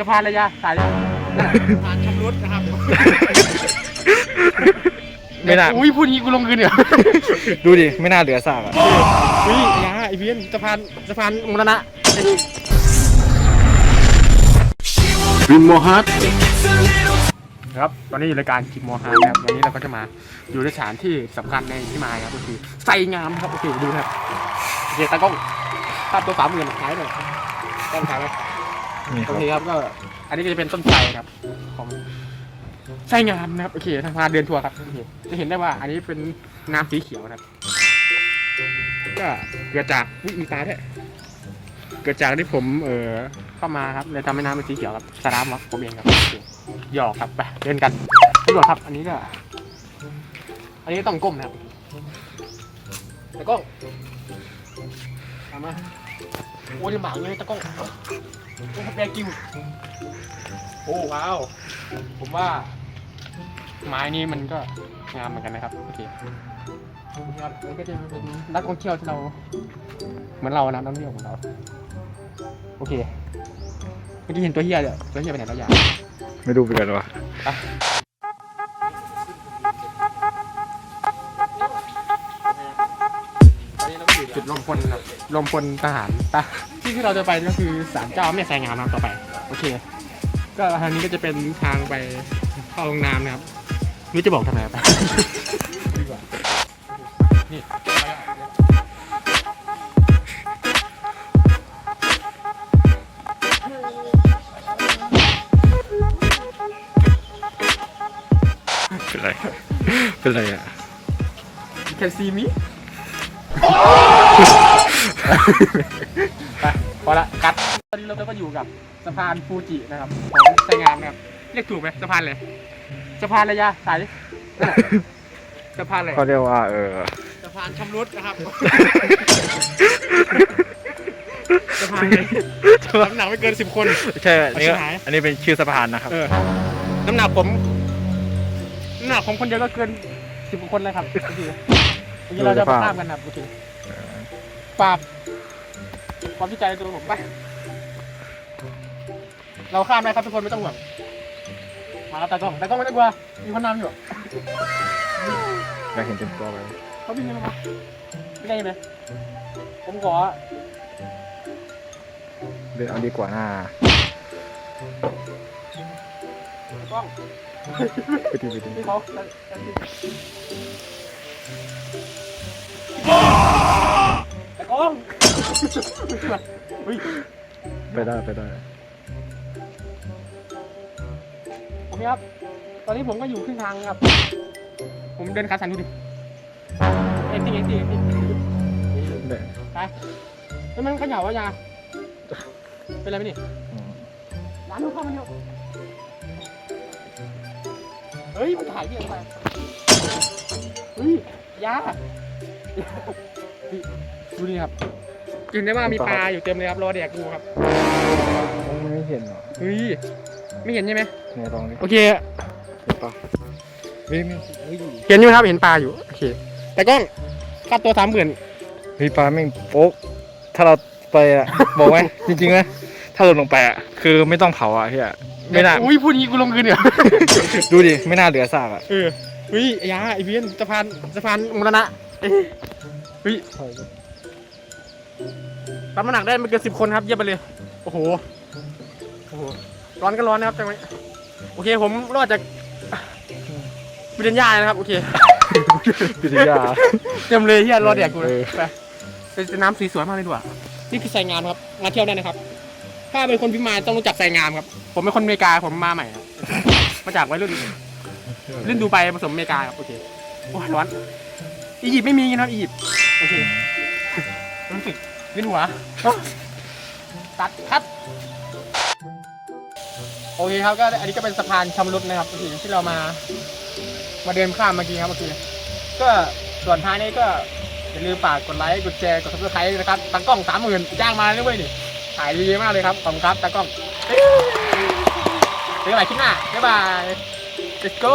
สะพานระยะสายสะพานชำรุดนะครับไม่น่าอุ้ยพูดงี้กูลงเงินเหรอดูดิ ไม่น่าเหลือซากอะอุ้ยอยาไอเวียนสะพานสะพานมรณะวินโมฮัทครับ ตอนนี้อยู่รายการกิมโมฮานะครับวันนี้เราก็จะมาอยู่ในสถานที่สำคัญในที่มายครับก็คือไซงามครับโอเคดูนะครับโอเคตากล้องภาพตัวสามหมื่นท้ายหน่อยต้นท้ายไหม นี่คโอรับ เคครับก็ อันนี้ก็จะเป็นต้นไทรครับ ของไส้งามนะครับโอเคทางพาเดินทัวร์ครับโอเคจะเห็นได้ว่า อันนี้เป็นน้ำสีเขียวนะครับ ก็เกิดจากวิมีตาด้วยเกิดจากที่ผมเออเข้ามาครับเลยทำให้น้ำเป็นสีเขียวครับสลามครับผมเองครับโอเคหยอกครับไปเดินกันตำรวจครับ อันนี้ก็อันนี้ต้องก้มนะครับตะกล้องตามมา โอ้ยลำบากเลยตะกล้องโอ้แบกิวโอ้ว้าว ผมว่า ไม้นี้มันก็งามเหมือนกันนะครับโอเคครับนี่ก็จะเป็นนักท่องเที่ยวที่เรา เหมือนเรานะนักท่องเที่ยวของเรา โอเคเมื่อกี้เห็นตัวเฮียเลยตัวเฮียไปไหนแล้วอย่างไม่ดูไปกันวะ พลครับรวมพลทหารตะที่ที่เราจะไปก็คือศาลเจ้าแม่แสงงามนะครับต่อไป โอเค ก็ทางนี้ก็จะเป็นทางไปเข้าโรงน้ำนะครับไม่รู้จะบอกทำไมไปดีกว่านี่ไปแล้วเป็นไร เป็นไรอะ You can see me ไปพอละกัดตอนนี้เราก็อยู่กับสะพานฟูจินะครับของไซงามนะครับเรียกถูกไหมสะพานเลยสะพานระยะสายนั่นแหละสะพานอะไรเขาเรียกว่า เออสะพานชำรุดนะครับสะพานไงน้ำหนักไม่เกินสิบคนใช่อันนี้ก็เอาชิบหายอันนี้เป็นชื่อสะพานนะครับเออน้ำหนักผมน้ำหนักผมคนเดียวก็เกินสิบคนเลยครับโอเควันนี้เราจะมาข้ามกันครับโอเค ฝากความที่ใจในตัวผมไปเราข้ามได้ครับทุกคนไม่ต้องห่วง มาแล้วตากล้องตากล้องไม่ต้องกลัวมีคนนำอยู่อยากเห็นเต็มตัวไปเขาวิ่งกันมาไม่ได้ไหมผมขอเดินเอาดีกว่าหน้าตากล้องไปดีไปดีที่เขาตาก ล้องเฮ้ยไปได้ไปได้โอเคครับ ตอนนี้ผมก็อยู่ครึ่งทางครับ ผมเดินขาสั่นดูดิเอ็นจริงเอ็นจริงเอ็นจริงได้ไปแล้วมันเขย่าว่ายาเป็นไรไหมนี่อืมร้านนู้นเข้ามาเร็วเฮ้ยมันถ่ายที่อะไรไปเฮ้ยยา นี่ดูนี่ครับกินได้ว่ามีปลาอยู่เต็มเลยครับรอแดกกูครับไม่เห็นเหรอเฮ้ยไม่เห็นใช่ไหมในลองดิโอเคเห็นปะเฮ้ยไม่เฮ้ยเห็นอยู่ครับเห็นปลาอยู่โอเค แต่กล้องค่าตัวสามหมื่นเฮ้ยปลาแม่งโป๊กถ้าเราไปอะบอกไหมจริงๆนะถ้าหล่นลงไปอะคือไม่ต้องเผาอะเฮียไม่น่าอุ้ยพูดงี้กูลงเงินเหรอดูดิไม่น่าเหลือซากอะเออเฮ้ยไอ้ยาไอ้เวียนสะพานสะพานมรณะเฮ้ย รับน้ำหนักได้ไม่เกินสิบคนครับเยี่ยมไปเลย โอ้โห โอ้โห ร้อนก็ร้อนนะครับจังไหมโอเคผมรอดจากวิญญาณนะครับ โอเค ปิทยา เต็มเลยเฮียรอแดกกูเลยเออ ไปเป็นน้ำสีสวยมากเลยดีกว่านี่คือไซงามครับมาเที่ยวได้นะครับ ถ้าเป็นคนพิมายต้องรู้จักไซงามครับ ผมเป็นคนอเมริกาผมมาใหม่ครับมาจากวัยรุ่นเล่นดูไปผสมอเมริกาครับโอเคโอ้ยร้อนอียิปต์ไม่มีนะครับอียิปต์โอเครู้สึก เล่นหัว ตัดคัด โอเคครับก็อันนี้ก็เป็นสะพานชำรุดนะครับโอเคที่เรามา มาเดินข้ามเมื่อกี้ครับโอเคก็ส่วนท้ายนี้ก็อย่าลืมฝากกดไลค์กดแชร์กดซับสไครต์นะครับตั้งกล้องสามหมื่นจ้างมาเลยเว้ยนี่ถ่ายดีมากเลยครับขอบคุณครับตั้งกล้องเจอกันใหม่คลิปหน้าบ๊ายบาย let's go